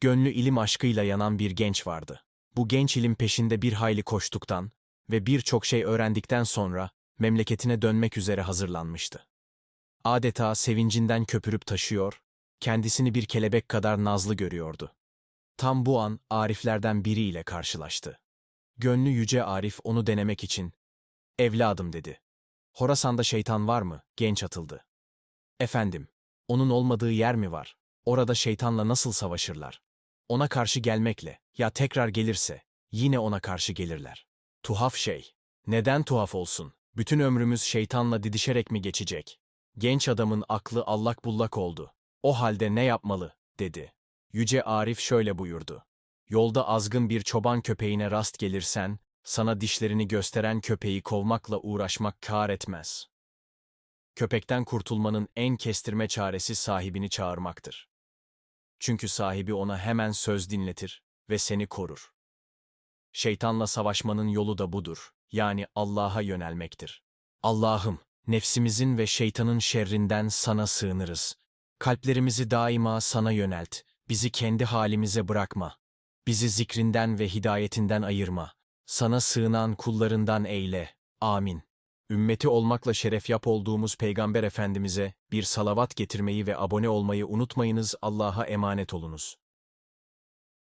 Gönlü ilim aşkıyla yanan bir genç vardı. Bu genç ilim peşinde bir hayli koştuktan ve birçok şey öğrendikten sonra memleketine dönmek üzere hazırlanmıştı. Adeta sevincinden köpürüp taşıyor, kendisini bir kelebek kadar nazlı görüyordu. Tam bu an Ariflerden biriyle karşılaştı. Gönlü yüce Arif onu denemek için, evladım dedi. Horasan'da şeytan var mı? Genç atıldı. Efendim, onun olmadığı yer mi var? Orada şeytanla nasıl savaşırlar? Ona karşı gelmekle, ya tekrar gelirse, yine ona karşı gelirler. Tuhaf şey. Neden tuhaf olsun? Bütün ömrümüz şeytanla didişerek mi geçecek? Genç adamın aklı allak bullak oldu. O halde ne yapmalı, dedi. Yüce Arif şöyle buyurdu. Yolda azgın bir çoban köpeğine rast gelirsen, sana dişlerini gösteren köpeği kovmakla uğraşmak kâr etmez. Köpekten kurtulmanın en kestirme çaresi sahibini çağırmaktır. Çünkü sahibi ona hemen söz dinletir ve seni korur. Şeytanla savaşmanın yolu da budur, yani Allah'a yönelmektir. Allah'ım, nefsimizin ve şeytanın şerrinden sana sığınırız. Kalplerimizi daima sana yönelt, bizi kendi halimize bırakma. Bizi zikrinden ve hidayetinden ayırma. Sana sığınan kullarından eyle. Amin. Ümmeti olmakla şeref yap olduğumuz Peygamber Efendimiz'e bir salavat getirmeyi ve abone olmayı unutmayınız Allah'a emanet olunuz.